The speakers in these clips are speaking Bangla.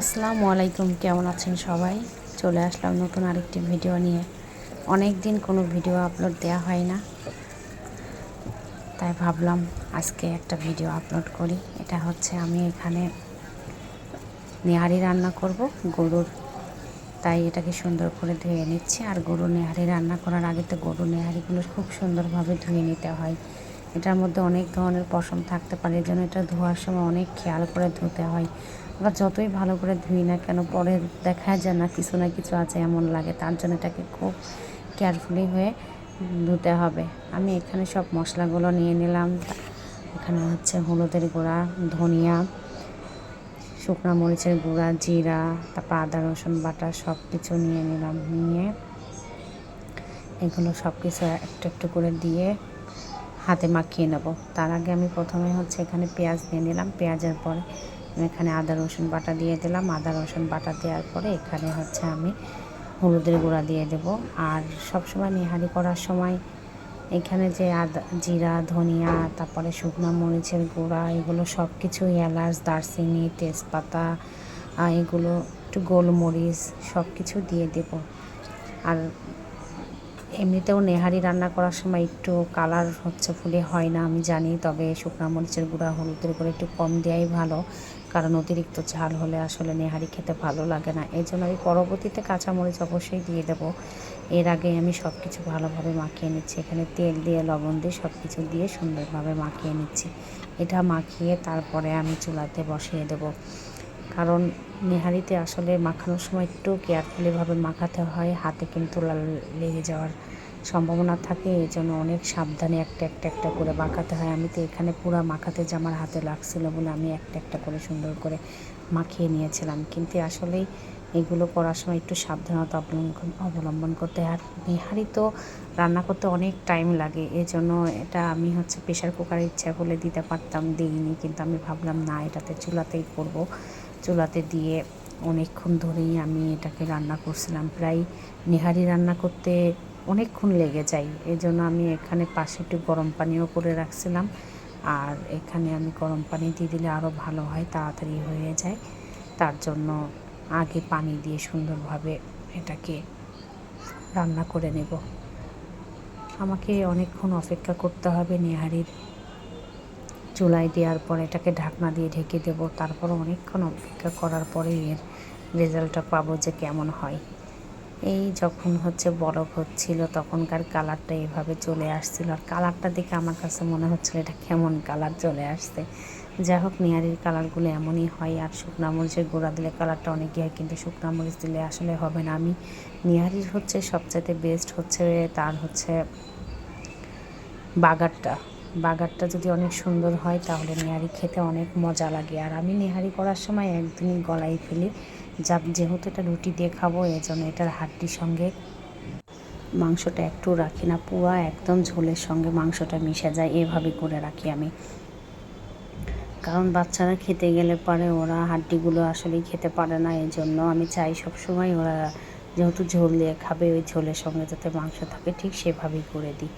আসসালামু আলাইকুম, কেমন আছেন সবাই? চলে আসলাম নতুন আরেকটি ভিডিও নিয়ে। অনেক দিন কোনো ভিডিও আপলোড দেওয়া হয় না। তাই ভাবলাম আজকে একটা ভিডিও আপলোড করি। এটা হচ্ছে আমি এখানে নেহারি রান্না করব, গরুর। তাই এটাকে সুন্দর করে ধুয়ে নিচ্ছি। আর গরু নেহারি রান্না করার আগে তো গরু নেহারিগুলো খুব সুন্দরভাবে ধুয়ে নিতে হয়। এটার মধ্যে অনেক ধরনের পশম থাকতে পারে, এই জন্য এটা ধোয়ার সময় অনেক খেয়াল করে ধুতে হয়। আবার যতই ভালো করে ধুই না কেন, পরে দেখা যায় না কিছু না কিছু আছে এমন লাগে, তার জন্য এটাকে খুব কেয়ারফুলি হয়ে ধুতে হবে। আমি এখানে সব মশলাগুলো নিয়ে নিলাম। এখানে হচ্ছে হলুদের গুঁড়া, ধনিয়া, শুকনো মরিচের গুঁড়া, জিরা, তারপর আদা, রসুন বাটা সব কিছু নিয়ে নিলাম, নিয়ে এগুলো সব কিছু একটু একটু করে দিয়ে হাতে মাখিয়ে নেব। তার আগে আমি প্রথমে হচ্ছে এখানে পেঁয়াজ দিয়ে নিলাম। পেঁয়াজের পরে এখানে আদা, রসুন বাটা দিয়ে দিলাম। আদা, রসুন বাটা দেওয়ার পরে এখানে হচ্ছে আমি হলুদের গুঁড়া দিয়ে দেব। আর সবসময় নিহারি করার সময় এখানে যে আদা, জিরা, ধনিয়া, তারপরে শুকনো মরিচের গুঁড়া, এগুলো সব কিছু এলাচ, দারচিনি, তেজপাতা এগুলো একটু গোলমরিচ সব কিছু দিয়ে দেব। আর এমনিতেও নেহারি রান্না করার সময় একটু কালার হচ্ছে ফুলে হয় না, আমি জানি, তবে শুকনো মরিচের গুঁড়া, হলুদের গুঁড়ো একটু কম দেওয়াই ভালো, কারণ অতিরিক্ত ঝাল হলে আসলে নেহারি খেতে ভালো লাগে না। এই জন্য আমি পরবর্তীতে কাঁচামরিচ অবশ্যই দিয়ে দেবো। এর আগে আমি সব কিছু ভালোভাবে মাখিয়ে নিচ্ছি। এখানে তেল দিয়ে, লবণ দিয়ে সব কিছু দিয়ে সুন্দরভাবে মাখিয়ে নিচ্ছি। এটা মাখিয়ে তারপরে আমি চুলাতে বসিয়ে দেবো। কারণ নেহারিতে আসলে মাখানোর সময় একটু কেয়ারফুলিভাবে মাখাতে হয়, হাতে কিন্তু লাল লেগে যাওয়ার সম্ভাবনা থাকে, এই জন্য অনেক সাবধানে একটা একটা একটা করে মাখাতে হয়। আমি তো এখানে পুরো মাখাতে যে আমার হাতে লাগছিল বলে আমি একটা একটা করে সুন্দর করে মাখিয়ে নিয়েছিলাম। কিন্তু আসলেই এগুলো করার সময় একটু সাবধানতা অবলম্বন অবলম্বন করতে হয়। আর নেহারি তো রান্না করতে অনেক টাইম লাগে, এই জন্য এটা আমি হচ্ছে প্রেশার কুকারে ইচ্ছা করলে দিতে পারতাম, দিইনি। কিন্তু আমি ভাবলাম, না, এটাতে চুলাতেই করব। চুলাতে দিয়ে অনেকক্ষণ ধরেই আমি এটাকে রান্না করছিলাম। প্রায় নেহারি রান্না করতে অনেকক্ষণ লেগে যায়। এই জন্য আমি এখানে পাশে একটু গরম পানিও করে রাখছিলাম। আর এখানে আমি গরম পানি দিয়ে দিলে আরও ভালো হয়, তাড়াতাড়ি হয়ে যায়। তার জন্য আগে পানি দিয়ে সুন্দরভাবে এটাকে রান্না করে নেব। আমাকে অনেকক্ষণ অপেক্ষা করতে হবে নেহারির চুলায় দেওয়ার পর এটাকে ঢাকনা দিয়ে ঢেকে দেব। তারপর অনেকক্ষণ অপেক্ষা করার পরে এর রেজাল্টটা পাবো যে কেমন হয়। এই যখন হচ্ছে বরফ হচ্ছিল, তখনকার কালারটা এভাবে চলে আসছিল। আর কালারটা দেখে আমার কাছে মনে হচ্ছিল এটা কেমন কালার চলে আসছে। যাই হোক নিয়ারির কালারগুলো এমনই হয়। আর শুকনা মরিচের গোড়া দিলে কালারটা অনেকই হয়, কিন্তু শুকনা মরিচ দিলে আসলে হবে না। আমি নিয়ারির হচ্ছে সবচাইতে বেস্ট হচ্ছে তার হচ্ছে বাগারটা। বাগারটা যদি অনেক সুন্দর হয়, তাহলে নেহারি খেতে অনেক মজা লাগে। আর আমি নেহারি করার সময় একদিনই গলায় ফেলি। যা, যেহেতু এটা রুটি দিয়ে খাব এই জন্য এটার হাড্ডির সঙ্গে মাংসটা একটু রাখি না। পুয়া একদম ঝোলের সঙ্গে মাংসটা মিশে যায়, এভাবে করে রাখি আমি। কারণ বাচ্চারা খেতে গেলে পরে, ওরা হাড্ডিগুলো আসলেই খেতে পারে না এই জন্য আমি চাই সবসময় ওরা যেহেতু ঝোল দিয়ে খাবে, ওই ঝোলের সঙ্গে যাতে মাংস থাকে, ঠিক সেভাবেই করে দিই।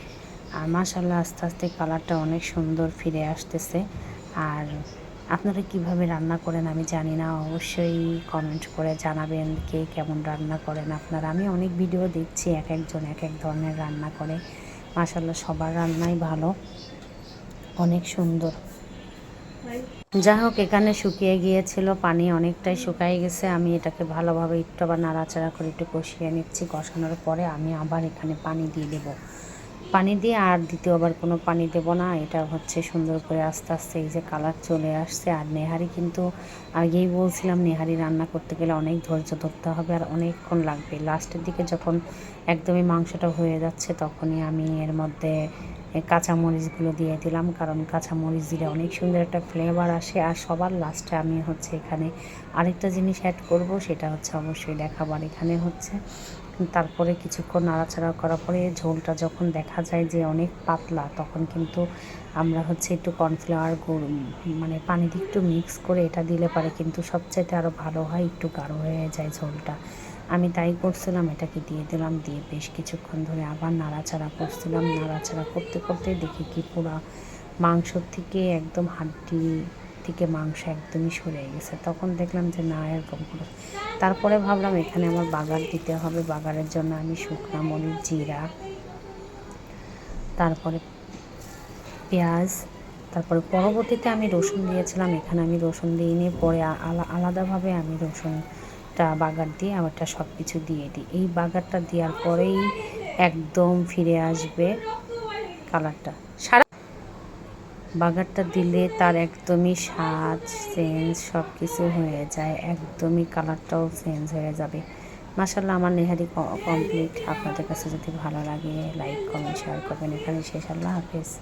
আর মাশাল্লাহ আস্তে আস্তে কালারটা অনেক সুন্দর ফিরে আসতেছে। আর আপনারা কীভাবে রান্না করেন আমি জানি না, অবশ্যই কমেন্ট করে জানাবেন কে কেমন রান্না করেন আপনারা। আমি অনেক ভিডিও দেখছি, এক একজন এক এক ধরনের রান্না করে। মাশাল্লাহ সবার রান্নাই ভালো, অনেক সুন্দর। যা হোক, এখানে শুকিয়ে গিয়েছিল, পানি অনেকটাই শুকাই গেছে। আমি এটাকে ভালোভাবে একটু আবার নাড়াচাড়া করে একটু কষিয়ে নিচ্ছি, কষানোর পরে আমি আবার এখানে পানি দিয়ে দেবো। পানি দিয়ে আর দ্বিতীয়বার কোনো পানি দেব না। এটা হচ্ছে সুন্দর করে আস্তে আস্তে এই যে কালার চলে আসছে। আর নেহারি কিন্তু আগেই বলছিলাম, নেহারি রান্না করতে গেলে অনেক ধৈর্য ধরতে হবে আর অনেকক্ষণ লাগবে। লাস্টের দিকে যখন একদমই মাংসটা হয়ে যাচ্ছে, তখনই আমি এর মধ্যে কাঁচামরিচগুলো দিয়ে দিলাম। কারণ কাঁচামরিচ দিলে অনেক সুন্দর একটা ফ্লেভার আসে। আর সবার লাস্টে আমি হচ্ছে এখানে আরেকটা জিনিস অ্যাড করব, সেটা হচ্ছে অবশ্যই দেখাবার এখানে হচ্ছে। তারপরে কিছুক্ষণ নাড়াচাড়া করার পরে ঝোলটা যখন দেখা যায় যে অনেক পাতলা, তখন কিন্তু আমরা হচ্ছে একটু কর্নফ্লাওয়ার মানে পানি দিয়ে একটু মিক্স করে এটা দিলে পারে কিন্তু সবচাইতে আরও ভালো হয়, একটু গাঢ় হয়ে যায় ঝোলটা। আমি তাই করছিলাম, এটাকে দিয়ে দিলাম, দিয়ে বেশ কিছুক্ষণ ধরে আবার নাড়াচাড়া করছিলাম। নাড়াচাড়া করতে করতে দেখি কি পুরা মাংসর থেকে একদম হাড্ডি থেকে মাংস একদমই সরে গেছে। তখন দেখলাম যে না, এরকম করে। তারপরে ভাবলাম এখানে আমার বাগার দিতে হবে। বাগারের জন্য আমি শুকনো মরিচ, জিরা, তারপরে পেঁয়াজ, তারপরে পরবর্তীতে আমি রসুন দিয়েছিলাম। এখানে আমি রসুন দিইনি। পরে আলা, আলাদাভাবে আমি রসুনটা বাগার দিয়ে আমারটা সব কিছু দিয়ে দিই। এই বাগারটা দেওয়ার পরেই একদম ফিরে আসবে কালারটা। সারা বাগারটা দিলে তার একদমই সাজ, চেঞ্জ সব কিছু হয়ে যায়। একদমই কালারটাও চেঞ্জ হয়ে যাবে। মাসাল্লাহ আমার নেহারি কমপ্লিট আপনাদের কাছে যদি ভালো লাগে লাইক কমেন্ট শেয়ার করবেন। এখানে শেষ। আল্লাহ হাফেজ।